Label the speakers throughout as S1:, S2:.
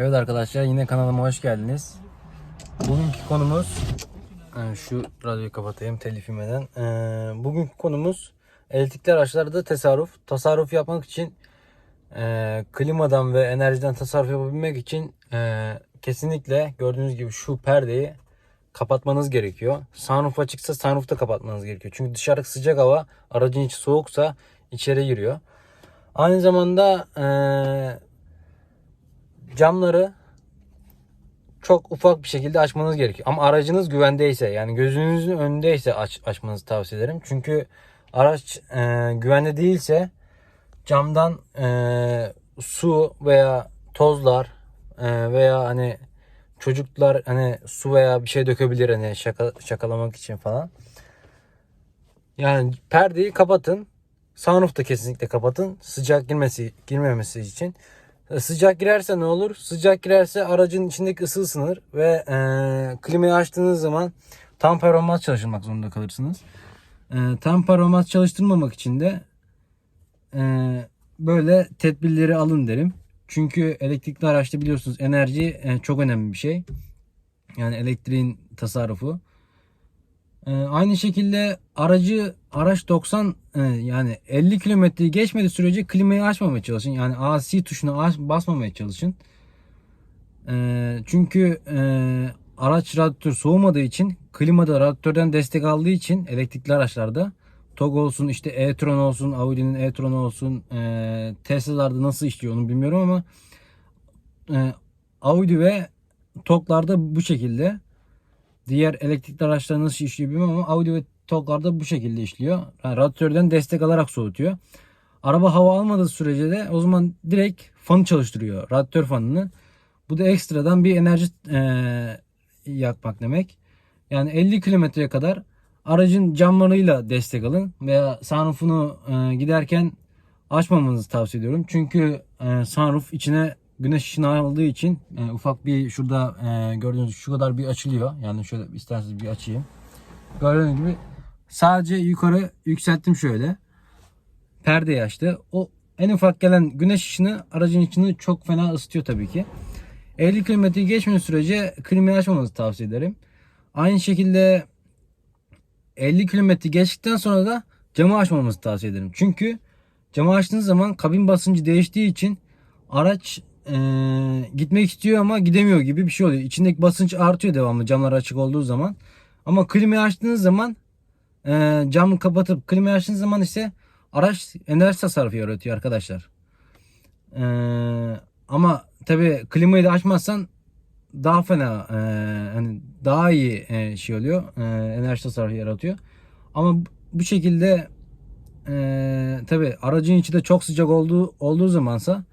S1: Evet arkadaşlar yine kanalıma hoş geldiniz. Bugünkü konumuz şu radyoyu kapatayım telif yemeden. Ee, bugünkü konumuz elektrikli araçlarda tasarruf. Tasarruf yapmak için e, klimadan ve enerjiden tasarruf yapabilmek için e, kesinlikle gördüğünüz gibi şu perdeyi kapatmanız gerekiyor. Sunroof açıksa sunroof'ta kapatmanız gerekiyor. Çünkü dışarı sıcak hava aracın içi soğuksa içeri giriyor. Aynı zamanda eee camları çok ufak bir şekilde açmanız gerekiyor. Ama aracınız güvendeyse yani gözünüzün önündeyse aç, açmanızı tavsiye ederim. Çünkü araç e, güvende değilse camdan e, su veya tozlar e, veya hani çocuklar hani su veya bir şey dökebilir hani şaka, şakalamak için falan. Yani perdeyi kapatın. Sunroof da kesinlikle kapatın. Sıcak girmesi girmemesi için. E, Sıcak girerse ne olur? Sıcak girerse aracın içindeki ısı ısınır ve e, klimayı açtığınız zaman tam performans çalıştırmak zorunda kalırsınız. E, tam performans çalıştırmamak için de e, böyle tedbirleri alın derim. Çünkü elektrikli araçta biliyorsunuz enerji e, çok önemli bir şey. Yani elektriğin tasarrufu. E, aynı şekilde aracı araç 90 e, yani 50 kilometreyi geçmediği sürece klimayı açmamaya çalışın. Yani AC tuşuna basmamaya çalışın. E, çünkü e, araç radyatör soğumadığı için klimada radyatörden destek aldığı için elektrikli araçlarda TOG olsun işte e-tron olsun Audi'nin e-tron olsun e, Tesla'larda nasıl işliyor onu bilmiyorum ama e, Audi ve TOG'larda bu şekilde. Diğer elektrikli araçlar nasıl işliyor bilmiyorum ama Audi ve TOG'larda bu şekilde işliyor. Yani radyatörden destek alarak soğutuyor. Araba hava almadığı sürece de o zaman direkt fanı çalıştırıyor. Radyatör fanını. Bu da ekstradan bir enerji eee, yakmak demek. Yani 50 kilometreye kadar aracın camlarıyla destek alın veya sunroofunu eee, giderken açmamanızı tavsiye ediyorum. Çünkü eee sunroof içine güneş ışını aldığı için e, ufak bir şurada e, gördüğünüz şu kadar bir açılıyor. Yani şöyle isterseniz bir açayım. Gördüğünüz gibi sadece yukarı yükselttim şöyle. Perde açtı. O en ufak gelen güneş ışını aracın içini çok fena ısıtıyor tabii ki. 50 kilometreyi geçmediği sürece klimayı açmamanızı tavsiye ederim. Aynı şekilde 50 kilometre geçtikten sonra da camı açmamanızı tavsiye ederim. Çünkü camı açtığınız zaman kabin basıncı değiştiği için araç eee, gitmek istiyor ama gidemiyor gibi bir şey oluyor. İçindeki basınç artıyor devamlı camlar açık olduğu zaman. Ama klimayı açtığınız zaman eee camı kapatıp klimayı açtığınız zaman ise araç enerji tasarrufu yaratıyor arkadaşlar. Eee, ama tabi klimayı da açmazsan daha fena eee, hani daha iyi eee, şey oluyor. eee, enerji tasarrufu yaratıyor. Ama bu- şekilde eee tabi aracın içi de çok sıcak olduğu olduğu zamansa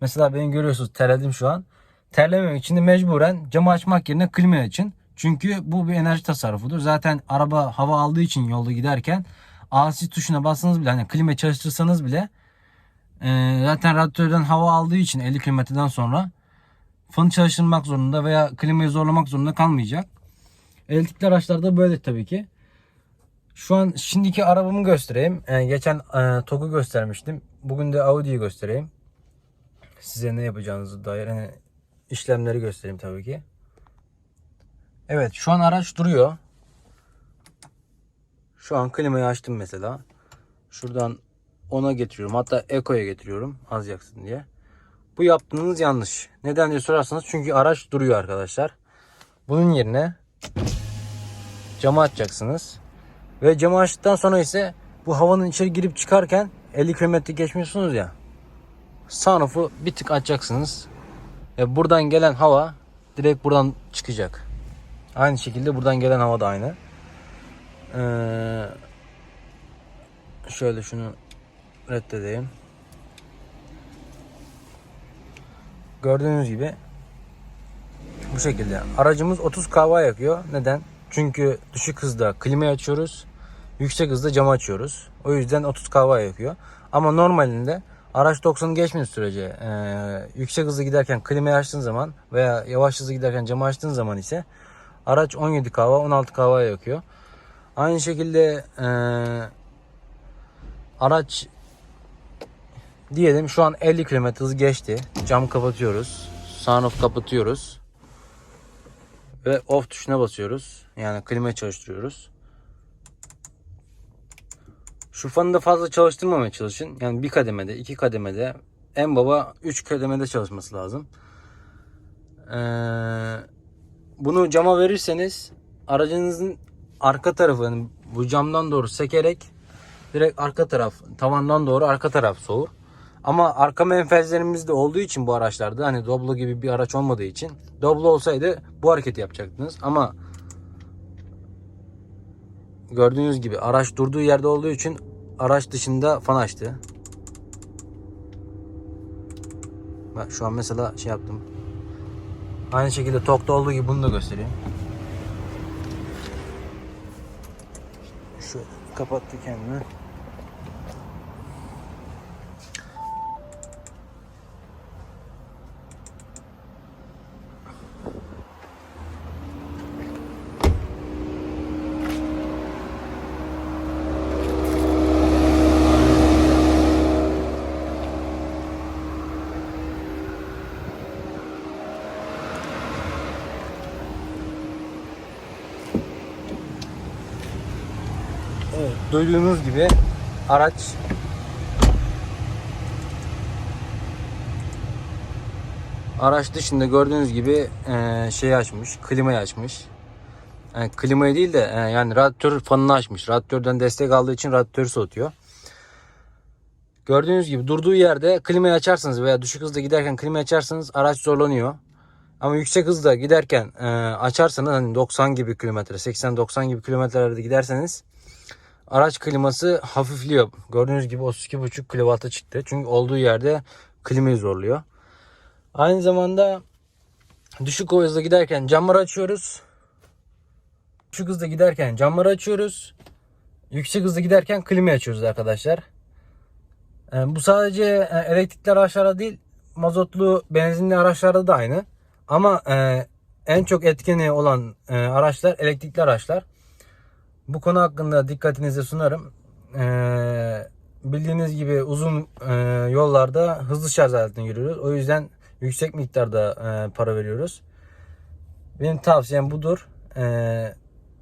S1: Mesela beni görüyorsunuz terledim şu an. Terlememek için de mecburen camı açmak yerine klimayı açın. Çünkü bu bir enerji tasarrufudur. Zaten araba hava aldığı için yolda giderken AC tuşuna bassanız bile hani klima çalıştırsanız bile e, zaten radyatörden hava aldığı için 50 kilometreden sonra fanı çalıştırmak zorunda veya klimayı zorlamak zorunda kalmayacak. Elektrikli araçlarda böyle tabii ki. Şu an şimdiki arabamı göstereyim. E, geçen e, TOG'u göstermiştim. Bugün de Audi'yi göstereyim size ne yapacağınızı dair hani işlemleri göstereyim tabii ki. Evet şu an araç duruyor. Şu an klimayı açtım mesela. Şuradan ona getiriyorum. Hatta Eco'ya getiriyorum az yaksın diye. Bu yaptığınız yanlış. Neden diye sorarsanız çünkü araç duruyor arkadaşlar. Bunun yerine camı açacaksınız. Ve camı açtıktan sonra ise bu havanın içeri girip çıkarken 50 km geçmiyorsunuz ya sunroof'u bir tık açacaksınız. Ve buradan gelen hava direkt buradan çıkacak. Aynı şekilde buradan gelen hava da aynı. Ee, şöyle şunu reddedeyim. Gördüğünüz gibi bu şekilde. Aracımız 30 kW yakıyor. Neden? Çünkü düşük hızda klimayı açıyoruz. Yüksek hızda camı açıyoruz. O yüzden 30 kW yakıyor. Ama normalinde araç 90'ı geçmediği sürece e, yüksek hızlı giderken klimayı açtığın zaman veya yavaş hızlı giderken camı açtığın zaman ise araç 17 kW 16 kW yakıyor. Aynı şekilde e, araç diyelim şu an 50 km hız geçti. Camı kapatıyoruz. Sunroof kapatıyoruz. Ve off tuşuna basıyoruz. Yani klimayı çalıştırıyoruz. Şu fanı da fazla çalıştırmamaya çalışın. Yani bir kademede, iki kademede, en baba üç kademede çalışması lazım. Ee, bunu cama verirseniz aracınızın arka tarafını bu camdan doğru sekerek direkt arka taraf, tavandan doğru arka taraf soğur. Ama arka menfezlerimiz de olduğu için bu araçlarda hani Doblo gibi bir araç olmadığı için Doblo olsaydı bu hareketi yapacaktınız ama gördüğünüz gibi araç durduğu yerde olduğu için araç dışında fan açtı. Bak şu an mesela şey yaptım. Aynı şekilde tokta olduğu gibi bunu da göstereyim. Şu kapattı kendini. Duyduğunuz gibi araç araç dışında gördüğünüz gibi e, şeyi açmış, klimayı açmış. Yani klimayı değil de e, yani radyatör fanını açmış. Radyatörden destek aldığı için radyatörü soğutuyor. Gördüğünüz gibi durduğu yerde klimayı açarsanız veya düşük hızda giderken klimayı açarsanız araç zorlanıyor. Ama yüksek hızda giderken e, açarsanız hani 90 gibi kilometre, 80-90 gibi kilometrelerde giderseniz araç kliması hafifliyor. Gördüğünüz gibi 32.5 kW'a çıktı. Çünkü olduğu yerde klimayı zorluyor. Aynı zamanda düşük hızda giderken camları açıyoruz. Düşük hızda giderken camları açıyoruz. Yüksek hızda giderken klimayı açıyoruz arkadaşlar. Ee, bu sadece e, elektrikli araçlarda değil, mazotlu, benzinli araçlarda da aynı. Ama e, en çok etkeni olan e, araçlar elektrikli araçlar. Bu konu hakkında dikkatinize sunarım. Ee, bildiğiniz gibi uzun e, yollarda hızlı şarj aletine giriyoruz. O yüzden yüksek miktarda e, para veriyoruz. Benim tavsiyem budur. Ee,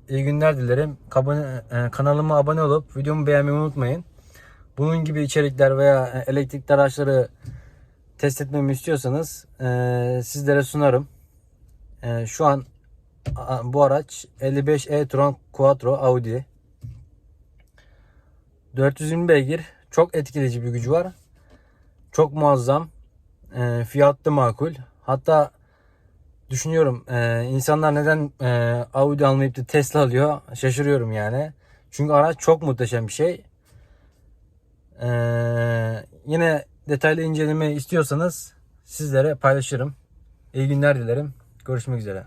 S1: iyi günler dilerim. Kabone, e, kanalıma abone olup videomu beğenmeyi unutmayın. Bunun gibi içerikler veya e, elektrikli araçları test etmemi istiyorsanız e, sizlere sunarım. E, şu an bu araç 55 e-tron Quattro Audi. 420 beygir. Çok etkileyici bir gücü var. Çok muazzam. E, fiyatlı makul. Hatta düşünüyorum e, insanlar neden e, Audi almayıp da Tesla alıyor. Şaşırıyorum yani. Çünkü araç çok muhteşem bir şey. E, yine detaylı inceleme istiyorsanız sizlere paylaşırım. İyi günler dilerim. Görüşmek üzere.